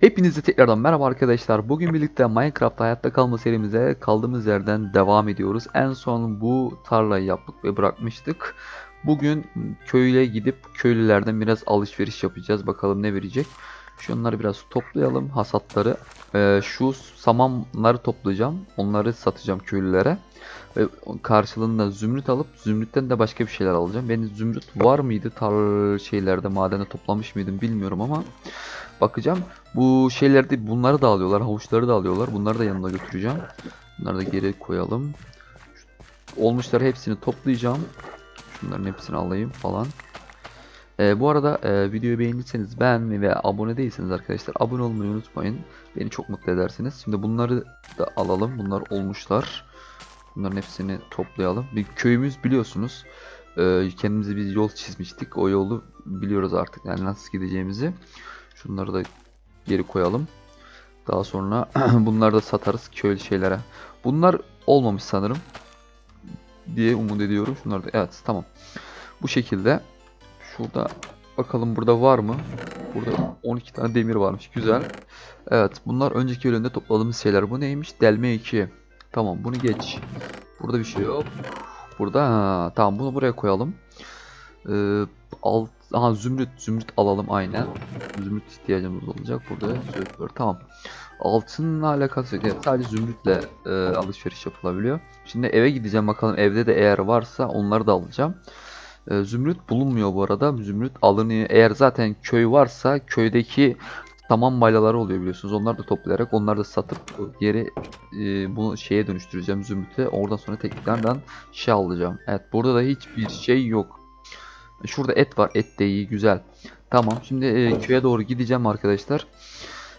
Hepinize tekrardan merhaba arkadaşlar. Bugün birlikte Minecraft hayatta kalma serimize kaldığımız yerden devam ediyoruz. En son bu tarlayı yaptık ve bırakmıştık. Bugün köyle gidip köylülerden biraz alışveriş yapacağız. Bakalım ne verecek. Şunları biraz toplayalım hasatları. Ee, şu samanları toplayacağım. Onları satacağım köylülere. Ve karşılığında zümrüt alıp zümrütten de başka bir şeyler alacağım. Benim zümrüt var mıydı tar şeylerde madende toplamış mıydım bilmiyorum ama bakacağım. Bu şeylerde bunları da alıyorlar. Havuçları da alıyorlar. Bunları da yanına götüreceğim. Bunları da geri koyalım. Olmuşları hepsini toplayacağım. Şunların hepsini alayım falan. Ee, bu arada e, videoyu beğendiyseniz beğenmeyi ve abone değilseniz arkadaşlar abone olmayı unutmayın. Beni çok mutlu edersiniz. Şimdi bunları da alalım. Bunlar olmuşlar. Bunların hepsini toplayalım. Bir köyümüz biliyorsunuz. e, kendimize bir yol çizmiştik. O yolu biliyoruz artık. Yani nasıl gideceğimizi. Şunları da geri koyalım. Daha sonra bunları da satarız köylü şeylere. Bunlar olmamış sanırım diye umut ediyorum. Şunlar da evet tamam. Bu şekilde şurada bakalım burada var mı? Burada 12 tane demir varmış. Güzel. Evet bunlar önceki bölümde topladığımız şeyler. Bu neymiş? Delme 2. Tamam bunu geç. Burada bir şey yok. Burada ha, tamam bunu buraya koyalım. Ee, alt, aha zümrüt zümrüt alalım aynen. Zümrüt ihtiyacımız olacak burada. Zümrüt. Tamam. Altınla alakası yok. Evet, sadece zümrütle e, alışveriş yapılabiliyor. Şimdi eve gideceğim bakalım evde de eğer varsa onları da alacağım. E, zümrüt bulunmuyor bu arada. Zümrüt alınıyor. Eğer zaten köy varsa köydeki tamam maylaları oluyor biliyorsunuz. Onları da toplayarak onları da satıp geri e, bunu şeye dönüştüreceğim zümrüte. Oradan sonra tekrardan şey alacağım. Evet burada da hiçbir şey yok. Şurada et var. Et de iyi. Güzel. Tamam. Şimdi e, köye doğru gideceğim arkadaşlar.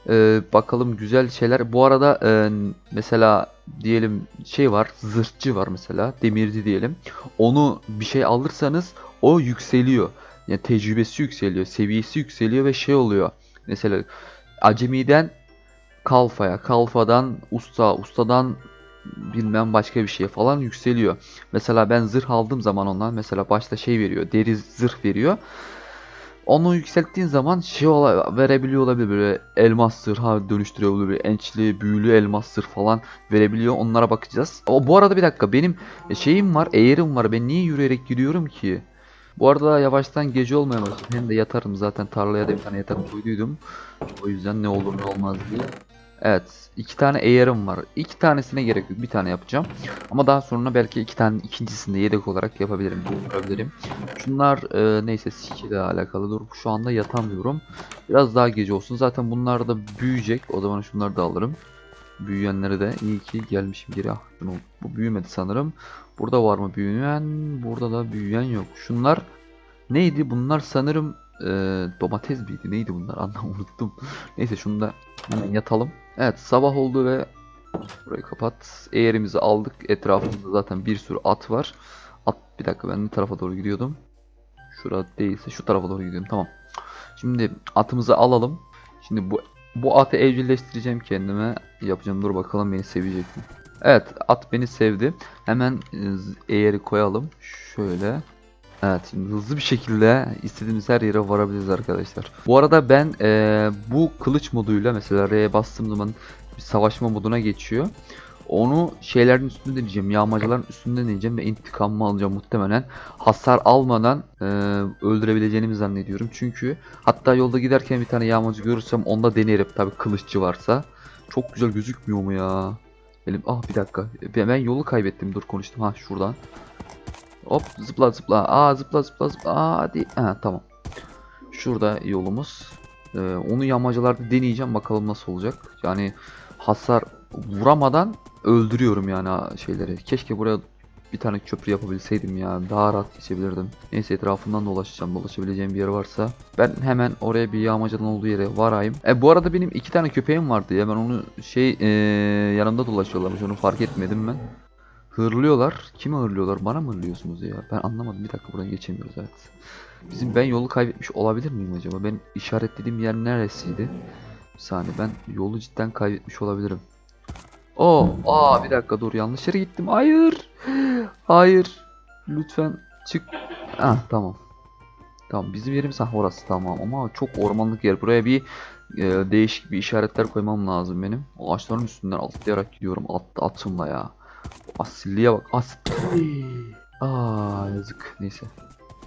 E, bakalım güzel şeyler. Bu arada e, mesela diyelim şey var. Zırhçı var mesela. Demirci diyelim. Onu bir şey alırsanız o yükseliyor. Yani tecrübesi yükseliyor. Seviyesi yükseliyor ve şey oluyor. Mesela acemiden kalfaya, kalfadan usta, ustadan bilmem başka bir şeye falan yükseliyor. Mesela ben zırh aldığım zaman ondan mesela başta şey veriyor. Deri zırh veriyor. Onu yükselttiğin zaman şey ola, verebiliyor olabilir böyle elmas zırha dönüştürüyor olabilir. Ençli, büyülü elmas zırh falan verebiliyor. Onlara bakacağız. O bu arada bir dakika benim şeyim var, eğerim var. Ben niye yürüyerek gidiyorum ki? Bu arada yavaştan gece olmaya başladı. Hem de yatarım zaten tarlaya da bir tane yatak koyduydum. O yüzden ne olur ne olmaz diye. Evet. iki tane eğerim var. İki tanesine gerek yok. Bir tane yapacağım. Ama daha sonra belki iki tane ikincisini de yedek olarak yapabilirim. Yapabilirim. Şunlar e, neyse ile alakalı. Dur şu anda yatamıyorum. Biraz daha gece olsun. Zaten bunlar da büyüyecek. O zaman şunları da alırım. Büyüyenleri de iyi ki gelmişim geri. Ah, bu büyümedi sanırım. Burada var mı büyüyen? Burada da büyüyen yok. Şunlar neydi? Bunlar sanırım e, domates miydi? Neydi bunlar? Anlam unuttum. Neyse şunu da hemen yatalım. Evet sabah oldu ve burayı kapat. Eğerimizi aldık. Etrafımızda zaten bir sürü at var. At bir dakika ben ne tarafa doğru gidiyordum? Şurada değilse şu tarafa doğru gidiyorum. Tamam. Şimdi atımızı alalım. Şimdi bu bu atı evcilleştireceğim kendime. Yapacağım. Dur bakalım beni sevecek mi? Evet at beni sevdi. Hemen e, eğeri koyalım. Şöyle. Evet şimdi hızlı bir şekilde istediğimiz her yere varabiliriz arkadaşlar. Bu arada ben e, bu kılıç moduyla mesela R'ye bastığım zaman bir savaşma moduna geçiyor. Onu şeylerin üstünde deneyeceğim. Yağmacıların üstünde deneyeceğim ve intikamımı alacağım muhtemelen. Hasar almadan e, öldürebileceğimi zannediyorum. Çünkü hatta yolda giderken bir tane yağmacı görürsem onda denerim. Tabi kılıççı varsa. Çok güzel gözükmüyor mu ya? Elim ah bir dakika. Ben yolu kaybettim. Dur konuştum. Ha şuradan. Hop zıpla zıpla. Aa zıpla zıpla zıpla. Aa hadi. Ha tamam. Şurada yolumuz. Ee, onu yağmacılarda deneyeceğim. Bakalım nasıl olacak. Yani hasar vuramadan öldürüyorum yani şeyleri. Keşke buraya bir tane köprü yapabilseydim ya. Daha rahat geçebilirdim. Neyse etrafından dolaşacağım. Dolaşabileceğim bir yer varsa. Ben hemen oraya bir yağmacının olduğu yere varayım. E bu arada benim iki tane köpeğim vardı ya. Ben onu şey e, yanımda dolaşıyorlarmış. Onu fark etmedim ben. Hırlıyorlar. Kimi hırlıyorlar? Bana mı hırlıyorsunuz ya? Ben anlamadım. Bir dakika buradan geçemiyoruz evet. Bizim ben yolu kaybetmiş olabilir miyim acaba? Ben işaretlediğim yer neresiydi? Bir saniye ben yolu cidden kaybetmiş olabilirim. Oo, aa bir dakika dur yanlış yere gittim. Hayır. Hayır. Lütfen çık. Ah tamam. Tamam bizim yerimiz ah orası tamam ama çok ormanlık yer. Buraya bir e, değişik bir işaretler koymam lazım benim. Ağaçların üstünden atlayarak gidiyorum. At, atımla ya. Asilliğe bak. As Aa yazık. Neyse.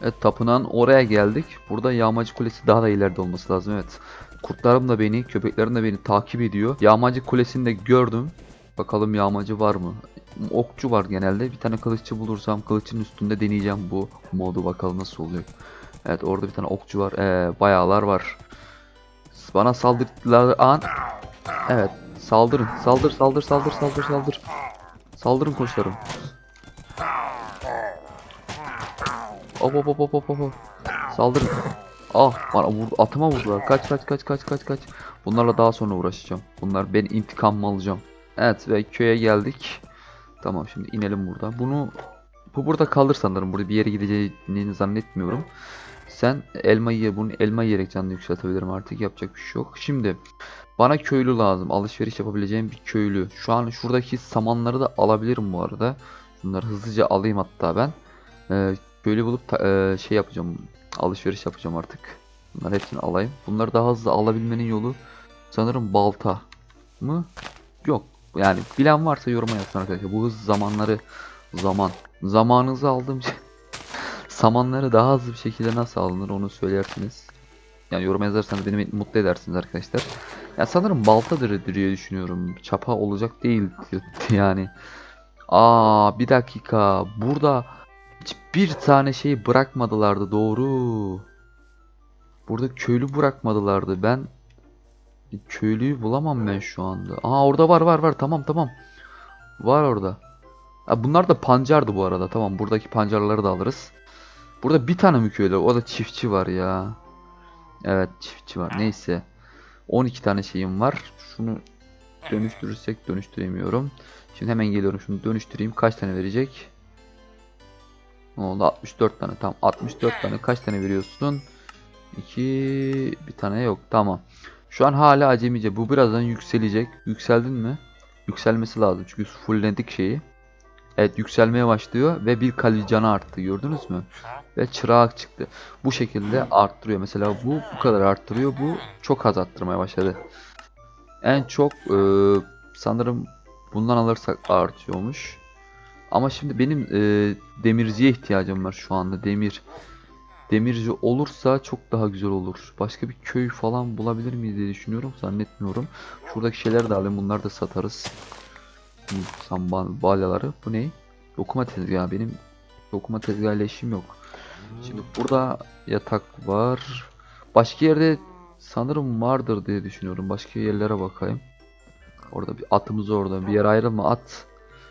Evet tapınağın oraya geldik. Burada yağmacı kulesi daha da ileride olması lazım. Evet. Kurtlarım da beni, köpeklerim de beni takip ediyor. Yağmacı kulesini de gördüm. Bakalım yağmacı var mı? Okçu var genelde. Bir tane kılıççı bulursam kılıçın üstünde deneyeceğim bu modu bakalım nasıl oluyor. Evet orada bir tane okçu var. Ee, bayağılar var. Bana saldırdılar an. Evet saldırın. Saldır saldır saldır saldır saldır. Saldırın koçlarım. Hop hop hop hop hop hop. Saldırın. Ah bana vurdu. Atıma vurdular. Kaç kaç kaç kaç kaç kaç. Bunlarla daha sonra uğraşacağım. Bunlar ben intikam alacağım. Evet ve köye geldik. Tamam şimdi inelim burada. Bunu bu burada kalır sanırım. Burada bir yere gideceğini zannetmiyorum. Sen elma ye. Bunu elma yiyerek canını yükseltebilirim artık. Yapacak bir şey yok. Şimdi bana köylü lazım. Alışveriş yapabileceğim bir köylü. Şu an şuradaki samanları da alabilirim bu arada. Bunları hızlıca alayım hatta ben. Ee, köylü bulup ta- e, şey yapacağım. Alışveriş yapacağım artık. Bunları hepsini alayım. Bunları daha hızlı alabilmenin yolu sanırım balta mı? Yok. Yani bilen varsa yoruma yazsın arkadaşlar. Bu hız zamanları zaman. Zamanınızı aldığım şey. Samanları daha hızlı bir şekilde nasıl alınır onu söylersiniz. Yani yoruma yazarsanız beni mutlu edersiniz arkadaşlar. Ya sanırım baltadır diye düşünüyorum. Çapa olacak değil yani. Aa bir dakika. Burada hiçbir tane şey bırakmadılardı doğru. Burada köylü bırakmadılardı. Ben köylüyü bulamam ben şu anda. Aa orada var var var tamam tamam. Var orada. Bunlar da pancardı bu arada. Tamam buradaki pancarları da alırız. Burada bir tane mi köylü? O da çiftçi var ya. Evet çiftçi var. Neyse. 12 tane şeyim var. Şunu dönüştürürsek dönüştüremiyorum. Şimdi hemen geliyorum şunu dönüştüreyim. Kaç tane verecek? Ne oldu? 64 tane. Tamam 64 tane. Kaç tane veriyorsun? 2 bir tane yok. Tamam. Şu an hala acemice. Bu birazdan yükselecek. Yükseldin mi? Yükselmesi lazım. Çünkü fullledik şeyi. Evet yükselmeye başlıyor ve bir kalbi canı arttı. Gördünüz mü? Ve çırak çıktı. Bu şekilde arttırıyor. Mesela bu bu kadar arttırıyor. Bu çok az arttırmaya başladı. En çok e, sanırım bundan alırsak artıyormuş. Ama şimdi benim e, demirciye ihtiyacım var şu anda. Demir. Demirci olursa çok daha güzel olur. Başka bir köy falan bulabilir miyiz diye düşünüyorum. Zannetmiyorum. Şuradaki şeyleri de alayım. Bunları da satarız. Bu Samban balyaları. Bu ne? Dokuma tezgahı. Benim dokuma tezgahıyla işim yok. Şimdi burada yatak var. Başka yerde sanırım vardır diye düşünüyorum. Başka yerlere bakayım. Orada bir atımız orada. Bir yere ayrılma at.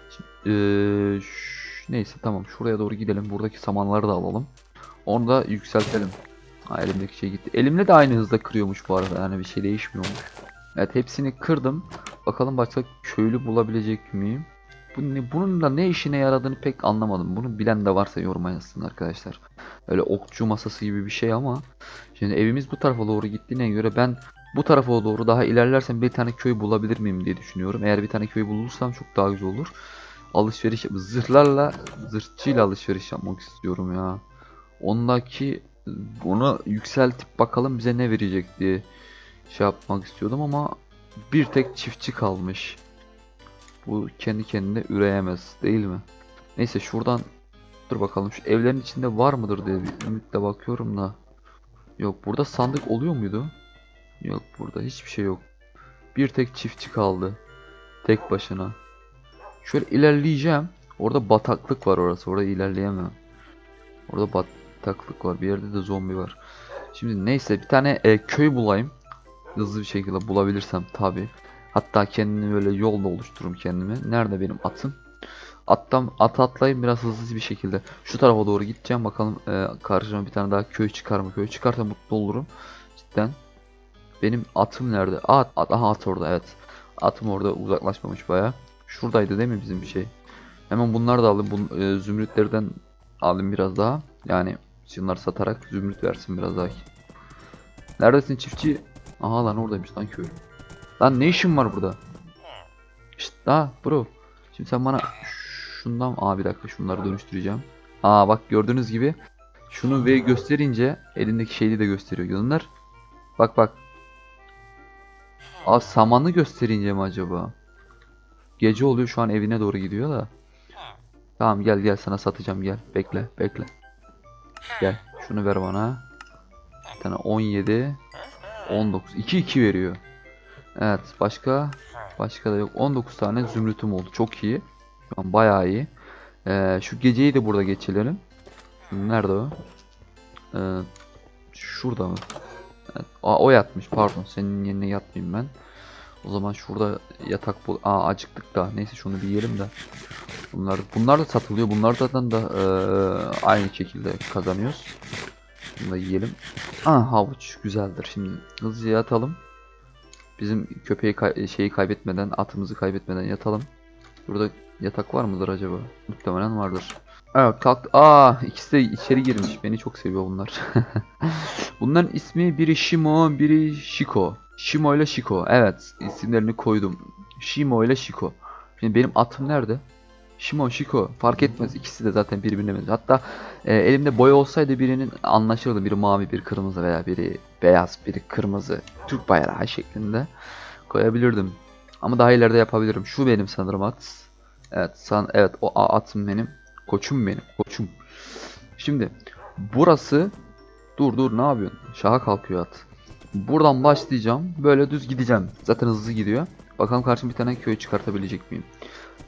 Şimdi, eee, ş- neyse tamam şuraya doğru gidelim. Buradaki samanları da alalım. Onu da yükseltelim. Ha, elimdeki şey gitti. Elimle de aynı hızda kırıyormuş bu arada. Yani bir şey değişmiyormuş. Evet hepsini kırdım. Bakalım başka köylü bulabilecek miyim? Bunun da ne işine yaradığını pek anlamadım. Bunu bilen de varsa yoruma yazsın arkadaşlar. Öyle okçu masası gibi bir şey ama. Şimdi evimiz bu tarafa doğru gittiğine göre ben bu tarafa doğru daha ilerlersem bir tane köy bulabilir miyim diye düşünüyorum. Eğer bir tane köy bulursam çok daha güzel olur. Alışveriş zırhlarla zırhçıyla alışveriş yapmak istiyorum ya. Ondaki onu yükseltip bakalım bize ne verecek diye şey yapmak istiyordum ama bir tek çiftçi kalmış. Bu kendi kendine üreyemez değil mi? Neyse şuradan dur bakalım şu evlerin içinde var mıdır diye bir ümitle bakıyorum da. Yok burada sandık oluyor muydu? Yok burada hiçbir şey yok. Bir tek çiftçi kaldı. Tek başına. Şöyle ilerleyeceğim. Orada bataklık var orası. Orada ilerleyemem. Orada bataklık var. Bir yerde de zombi var. Şimdi neyse bir tane e, köy bulayım. Hızlı bir şekilde bulabilirsem tabi. Hatta kendimi böyle yolda oluştururum kendime. Nerede benim atım? Attan at atlayayım biraz hızlı bir şekilde. Şu tarafa doğru gideceğim bakalım e, karşıma bir tane daha köy çıkar mı? Köy çıkarsa mutlu olurum. Cidden. Benim atım nerede? At, at aha at orada evet. Atım orada uzaklaşmamış baya. Şuradaydı değil mi bizim bir şey? Hemen bunları da alayım. Bu e, zümrütlerden alayım biraz daha. Yani şunları satarak zümrüt versin biraz daha. Neredesin çiftçi? Aha lan oradaymış lan köy. Lan ne işin var burada? Şşt daha bro. Şimdi sen bana şundan aa bir dakika şunları dönüştüreceğim. Aa bak gördüğünüz gibi şunu V gösterince elindeki şeyi de gösteriyor. Yılınlar. Bak bak. Aa samanı gösterince mi acaba? Gece oluyor şu an evine doğru gidiyor da. Tamam gel gel sana satacağım gel. Bekle bekle. Gel şunu ver bana. Bir tane 17 19 2 2 veriyor. Evet başka başka da yok. 19 tane zümrütüm oldu. Çok iyi. Şu an bayağı iyi. Ee, şu geceyi de burada geçirelim. Nerede o? Ee, şurada mı? Evet. Aa, o yatmış pardon. Senin yerine yatmayayım ben. O zaman şurada yatak bul. Aa acıktık da. Neyse şunu bir yiyelim de. Bunlar bunlar da satılıyor. Bunlardan da eee, aynı şekilde kazanıyoruz. Bunu da yiyelim. Aa havuç güzeldir. Şimdi hızlıca yatalım. Bizim köpeği kay- şeyi kaybetmeden, atımızı kaybetmeden yatalım. Burada yatak var mıdır acaba? Muhtemelen vardır. Evet kalk. Aa ikisi de içeri girmiş. Beni çok seviyor bunlar. Bunların ismi biri Shimo, biri Shiko. Shimo ile Shiko. Evet isimlerini koydum. Shimo ile Shiko. Şimdi benim atım nerede? Shimo, Shiko fark etmez. İkisi de zaten birbirine benziyor. Hatta e, elimde boya olsaydı birinin anlaşılırdı. Biri mavi, biri kırmızı veya biri beyaz, biri kırmızı. Türk bayrağı şeklinde koyabilirdim. Ama daha ileride yapabilirim. Şu benim sanırım at. Evet, san evet o atım benim. Koçum benim. Koçum. Şimdi burası dur dur ne yapıyorsun? Şaha kalkıyor at. Buradan başlayacağım. Böyle düz gideceğim. Zaten hızlı gidiyor. Bakalım karşıma bir tane köy çıkartabilecek miyim?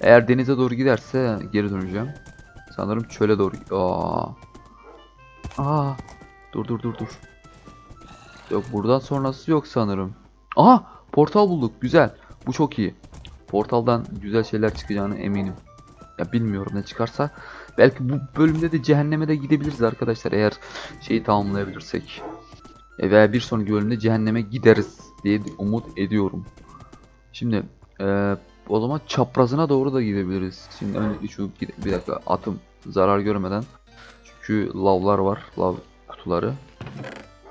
Eğer denize doğru giderse geri döneceğim. Sanırım çöle doğru. Aa. Aa. Dur dur dur dur. Yok buradan sonrası yok sanırım. Aha portal bulduk. Güzel. Bu çok iyi. Portaldan güzel şeyler çıkacağını eminim. Ya bilmiyorum ne çıkarsa. Belki bu bölümde de cehenneme de gidebiliriz arkadaşlar eğer şeyi tamamlayabilirsek. E, veya bir sonraki bölümde cehenneme gideriz diye umut ediyorum. Şimdi e, o zaman çaprazına doğru da gidebiliriz. Şimdi önce şu gide- bir dakika atım zarar görmeden. Çünkü lavlar var. Lav kutuları.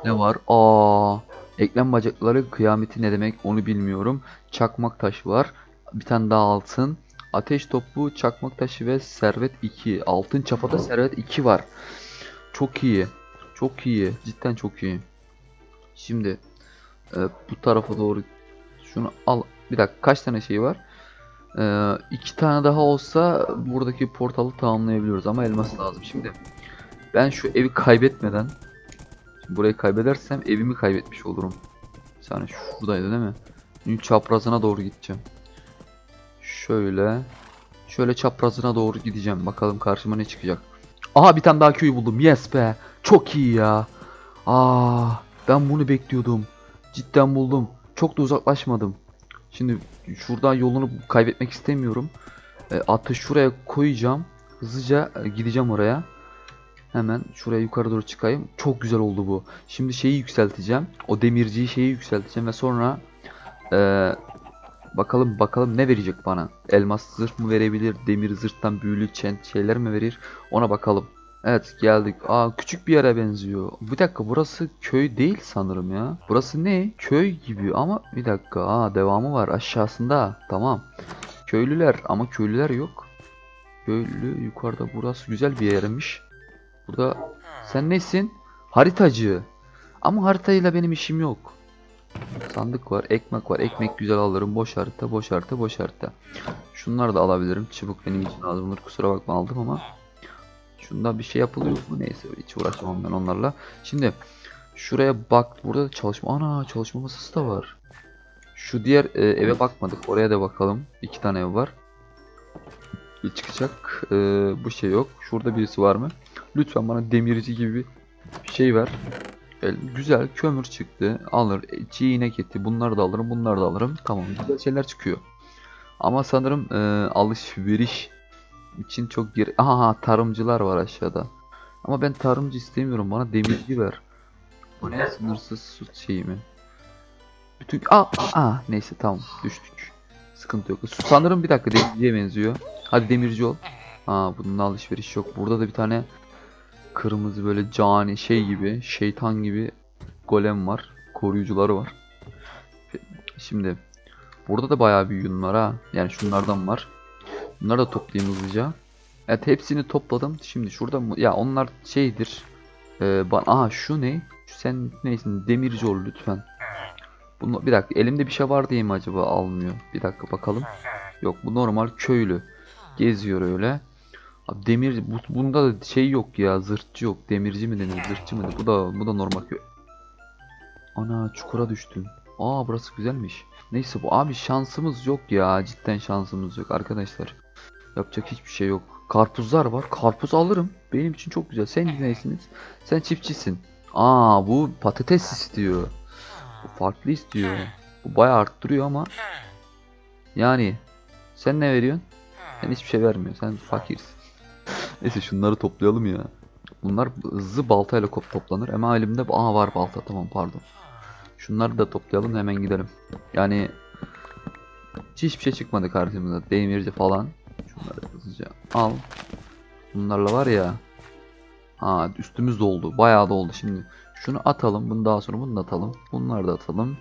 Ne var? Aa, eklem bacakları kıyameti ne demek onu bilmiyorum. Çakmak taşı var. Bir tane daha altın. Ateş topu, çakmak taşı ve servet 2. Altın çapada servet 2 var. Çok iyi. Çok iyi. Cidden çok iyi. Şimdi e, bu tarafa doğru şunu al. Bir dakika kaç tane şey var? E, iki tane daha olsa buradaki portalı tamamlayabiliyoruz ama elmas lazım. Şimdi ben şu evi kaybetmeden burayı kaybedersem evimi kaybetmiş olurum. Bir saniye şuradaydı değil mi? Şimdi çaprazına doğru gideceğim. Şöyle. Şöyle çaprazına doğru gideceğim. Bakalım karşıma ne çıkacak. Aha bir tane daha köy buldum. Yes be. Çok iyi ya. Aa, ben bunu bekliyordum. Cidden buldum. Çok da uzaklaşmadım. Şimdi şuradan yolunu kaybetmek istemiyorum. E, atı şuraya koyacağım. Hızlıca e, gideceğim oraya. Hemen şuraya yukarı doğru çıkayım. Çok güzel oldu bu. Şimdi şeyi yükselteceğim. O demirciyi şeyi yükselteceğim ve sonra e, bakalım bakalım ne verecek bana. Elmas zırh mı verebilir? Demir zırhtan büyülü çent şeyler mi verir? Ona bakalım. Evet geldik. Aa küçük bir yere benziyor. Bir dakika burası köy değil sanırım ya. Burası ne? Köy gibi ama bir dakika. Aa devamı var aşağısında. Tamam. Köylüler ama köylüler yok. Köylü yukarıda burası güzel bir yermiş. Burada sen nesin? Haritacı. Ama haritayla benim işim yok. Sandık var, ekmek var. Ekmek güzel alırım. Boş harita, boş harita, boş harita. Şunları da alabilirim. Çubuk benim için lazım. Kusura bakma aldım ama. Şunda bir şey yapılıyor mu? Neyse hiç uğraşamam ben onlarla. Şimdi şuraya bak. Burada da çalışma. Ana çalışma masası da var. Şu diğer e, eve bakmadık. Oraya da bakalım. İki tane ev var. Bir çıkacak. E, bu şey yok. Şurada birisi var mı? Lütfen bana demirci gibi bir şey ver. E, güzel kömür çıktı. Alır. E, çiğ inek eti. Bunları da alırım. Bunları da alırım. Tamam. Güzel şeyler çıkıyor. Ama sanırım e, alışveriş için çok geri... Aha tarımcılar var aşağıda. Ama ben tarımcı istemiyorum. Bana demirci ver. Bu ne? Sınırsız süt şeyi mi? Bütün... Aa, aa, neyse tamam düştük. Sıkıntı yok. Su sanırım bir dakika demirciye benziyor. Hadi demirci ol. Aa bununla alışveriş yok. Burada da bir tane kırmızı böyle cani şey gibi, şeytan gibi golem var. Koruyucuları var. Şimdi burada da bayağı bir yün var ha. Yani şunlardan var. Bunları da toplayayım hızlıca. Evet hepsini topladım. Şimdi şurada? Ya onlar şeydir. Ee, ba- Aha şu ne? Şu sen neysin? Demirci ol lütfen. Bunu, bir dakika elimde bir şey var diye mi acaba almıyor? Bir dakika bakalım. Yok bu normal köylü. Geziyor öyle. Abi demir bu, bunda da şey yok ya zırhçı yok. Demirci mi denir zırhçı mı denir? Bu da bu da normal köy. Ana çukura düştüm. Aa burası güzelmiş. Neyse bu abi şansımız yok ya. Cidden şansımız yok arkadaşlar. Yapacak hiçbir şey yok. Karpuzlar var. Karpuz alırım. Benim için çok güzel. Sen neysiniz? Sen çiftçisin. Aa bu patates istiyor. Bu farklı istiyor. Bu bayağı arttırıyor ama yani sen ne veriyorsun? Sen hiçbir şey vermiyorsun. Sen fakirsin. Neyse şunları toplayalım ya. Bunlar hızlı baltayla kop toplanır. Ama elimde aa var balta tamam pardon. Şunları da toplayalım hemen gidelim. Yani hiç hiçbir şey çıkmadı karşımıza. Demirci falan. Hızlıca al. Bunlarla var ya. Aa üstümüz doldu. Bayağı doldu şimdi. Şunu atalım. Bunu daha sonra bunu da atalım. Bunları da atalım.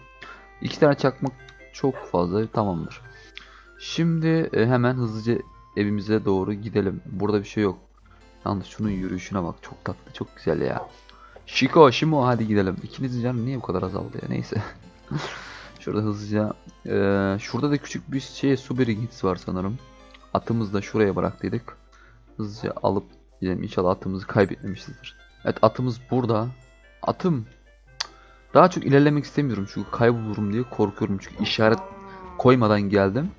İki tane çakmak çok fazla. Tamamdır. Şimdi e, hemen hızlıca evimize doğru gidelim. Burada bir şey yok. Yalnız şunun yürüyüşüne bak. Çok tatlı. Çok güzel ya. Şiko, Şimo hadi gidelim. İkinizin canı niye bu kadar azaldı ya? Neyse. Şurada hızlıca. e, şurada da küçük bir şey su birikintisi var sanırım. Atımızı da şuraya bıraktıydık. Hızlıca alıp gidelim. İnşallah atımızı kaybetmemişizdir. Evet atımız burada. Atım. Daha çok ilerlemek istemiyorum çünkü kaybolurum diye korkuyorum çünkü işaret koymadan geldim.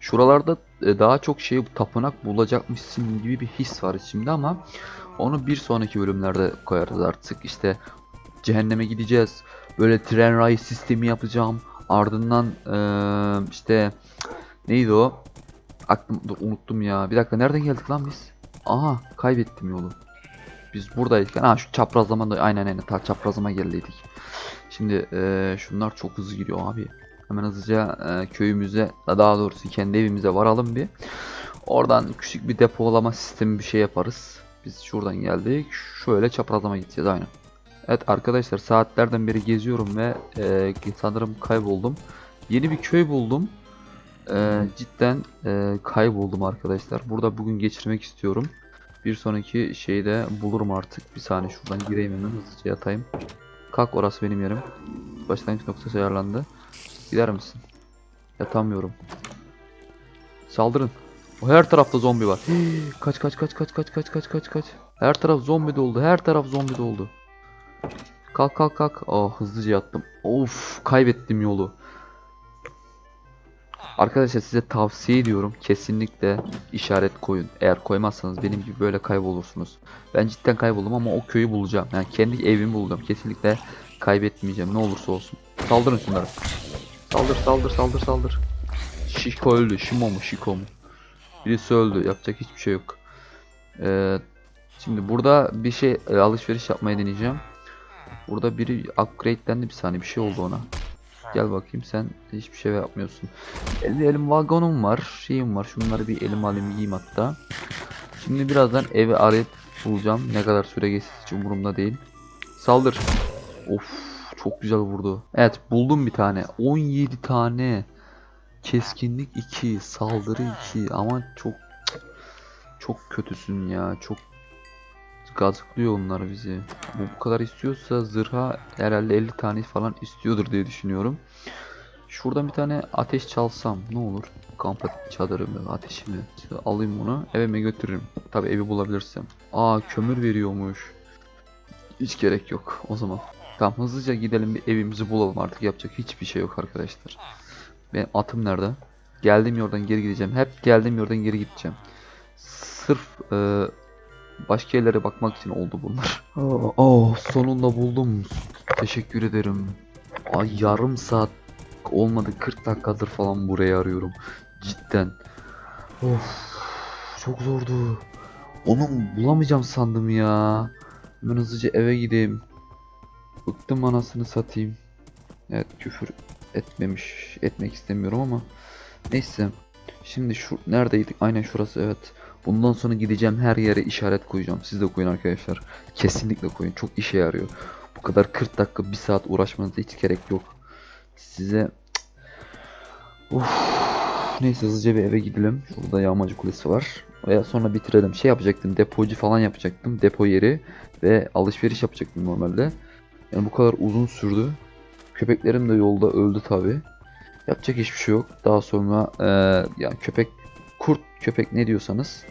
Şuralarda e, daha çok şey tapınak bulacakmışsın gibi bir his var içimde ama onu bir sonraki bölümlerde koyarız artık. İşte cehenneme gideceğiz. Böyle tren ray sistemi yapacağım. Ardından eee, işte neydi o? Aklım dur, unuttum ya. Bir dakika nereden geldik lan biz? Aha kaybettim yolu. Biz buradayken ha şu çaprazlama da aynen aynen ta çaprazlama geldiydik. Şimdi eee, şunlar çok hızlı gidiyor abi. Hemen hızlıca eee, köyümüze daha doğrusu kendi evimize varalım bir. Oradan küçük bir depolama sistemi bir şey yaparız. Biz şuradan geldik. Şöyle çaprazlama gideceğiz aynen. Evet arkadaşlar saatlerden beri geziyorum ve eee, sanırım kayboldum. Yeni bir köy buldum. Eee, cidden eee, kayboldum arkadaşlar. Burada bugün geçirmek istiyorum. Bir sonraki şeyde bulurum artık. Bir saniye şuradan gireyim hemen hızlıca yatayım. Kalk orası benim yerim. Başlangıç noktası ayarlandı. Gider misin? Yatamıyorum. Saldırın. Her tarafta zombi var. Kaç kaç kaç kaç kaç kaç kaç kaç kaç. Her taraf zombi doldu. Her taraf zombi doldu. Kalk kalk kalk. Oh hızlıca yattım. Of kaybettim yolu. Arkadaşlar size tavsiye ediyorum. Kesinlikle işaret koyun. Eğer koymazsanız benim gibi böyle kaybolursunuz. Ben cidden kayboldum ama o köyü bulacağım. Yani kendi evimi bulacağım. Kesinlikle kaybetmeyeceğim ne olursa olsun. Saldırın şunlara. Saldır saldır saldır saldır. Şiko öldü. Şimo mu Şiko mu? Birisi öldü. Yapacak hiçbir şey yok. Ee, şimdi burada bir şey e, alışveriş yapmaya deneyeceğim. Burada biri upgrade'lendi bir saniye bir şey oldu ona. Gel bakayım sen hiçbir şey yapmıyorsun. Elimde elim vagonum var. Şeyim var. Şunları bir elim alayım yiyeyim hatta. Şimdi birazdan evi arayıp bulacağım. Ne kadar süre geçti hiç umurumda değil. Saldır. Of çok güzel vurdu. Evet buldum bir tane. 17 tane. Keskinlik 2, saldırı 2 ama çok çok kötüsün ya. Çok gazıklıyor onlar bizi. Bu bu kadar istiyorsa zırha herhalde 50 tane falan istiyordur diye düşünüyorum. Şuradan bir tane ateş çalsam ne olur? Kamp çadırı mı, ateşi mi? İşte alayım bunu, evime götürürüm. Tabi evi bulabilirsem. Aa kömür veriyormuş. Hiç gerek yok o zaman. Tamam hızlıca gidelim bir evimizi bulalım artık yapacak hiçbir şey yok arkadaşlar. Benim atım nerede? Geldiğim yoldan geri gideceğim. Hep geldiğim yoldan geri gideceğim. Sırf e, başka yerlere bakmak için oldu bunlar. Oh, oh, sonunda buldum. Teşekkür ederim. Ay yarım saat olmadı 40 dakikadır falan burayı arıyorum. Cidden. Of çok zordu. Onu bulamayacağım sandım ya. Hemen hızlıca eve gideyim. Bıktım anasını satayım. Evet küfür etmemiş etmek istemiyorum ama neyse. Şimdi şu neredeydik? Aynen şurası evet. Bundan sonra gideceğim her yere işaret koyacağım. Siz de koyun arkadaşlar. Kesinlikle koyun. Çok işe yarıyor. Bu kadar 40 dakika 1 saat uğraşmanıza hiç gerek yok. Size Uf. Neyse hızlıca bir eve gidelim. Şurada yağmacı kulesi var. Veya sonra bitirelim. Şey yapacaktım. Depocu falan yapacaktım. Depo yeri ve alışveriş yapacaktım normalde. Yani bu kadar uzun sürdü. Köpeklerim de yolda öldü tabi. Yapacak hiçbir şey yok. Daha sonra e, ya köpek kurt köpek ne diyorsanız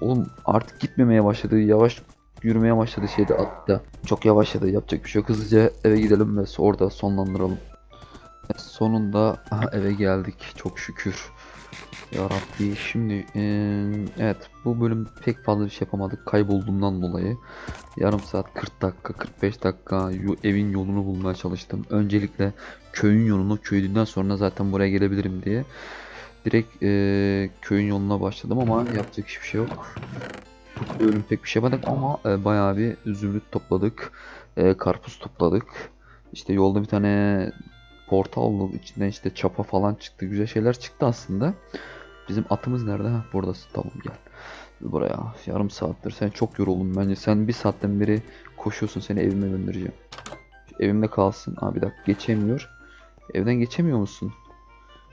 oğlum artık gitmemeye başladı. Yavaş yürümeye başladı şeyde atta. Çok yavaşladı. Yapacak bir şey yok. Hızlıca eve gidelim ve orada sonlandıralım. Evet, sonunda aha, eve geldik. Çok şükür. Ya Rabbi şimdi eee, evet bu bölüm pek fazla bir şey yapamadık kaybolduğumdan dolayı yarım saat 40 dakika 45 dakika evin yolunu bulmaya çalıştım öncelikle köyün yolunu köydüğünden sonra zaten buraya gelebilirim diye direkt eee, köyün yoluna başladım ama yapacak hiçbir şey yok bu bölüm pek bir şey yapmadık ama e, bayağı bir zümrüt topladık e, karpuz topladık işte yolda bir tane portal bulduk içinden işte çapa falan çıktı güzel şeyler çıktı aslında Bizim atımız nerede? Ha, buradasın. Tamam gel. Buraya. Yarım saattir. Sen çok yoruldun bence. Sen bir saatten beri koşuyorsun. Seni evime göndereceğim. Evimde kalsın. Aa bir dakika. Geçemiyor. Evden geçemiyor musun?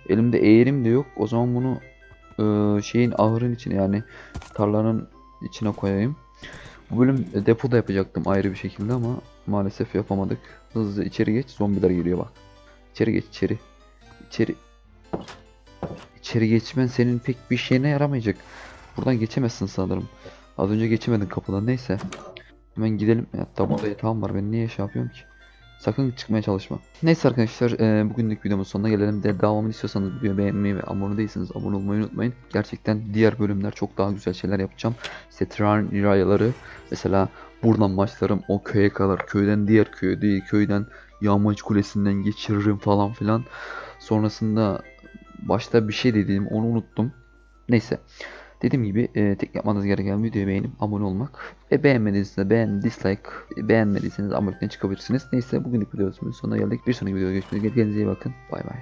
Elimde eğerim de yok. O zaman bunu eee, şeyin ahırın içine yani tarlanın içine koyayım. Bu bölüm depoda yapacaktım ayrı bir şekilde ama maalesef yapamadık. Hızlıca içeri geç. Zombiler geliyor bak. İçeri geç içeri. İçeri İçeri geçmen senin pek bir şeyine yaramayacak. Buradan geçemezsin sanırım. Az önce geçemedin kapıdan neyse. Hemen gidelim. Hatta burada yatağım var. Ben niye şey yapıyorum ki? Sakın çıkmaya çalışma. Neyse arkadaşlar e, bugünlük videomuz sonuna gelelim. De devamını istiyorsanız videoyu beğenmeyi ve abone değilseniz abone olmayı unutmayın. Gerçekten diğer bölümler çok daha güzel şeyler yapacağım. İşte Terraria'ları mesela buradan başlarım o köye kadar. Köyden diğer köye değil. Köyden Yağmacı Kulesi'nden geçiririm falan filan. Sonrasında başta bir şey dediğim onu unuttum. Neyse. Dediğim gibi e, tek yapmanız gereken videoyu beğenip abone olmak. Ve beğenmediyseniz beğen, dislike, beğenmediyseniz abonelikten çıkabilirsiniz. Neyse bugünlük videomuzun sonuna geldik. Bir sonraki videoda görüşmek üzere. Kendinize iyi bakın. Bay bay.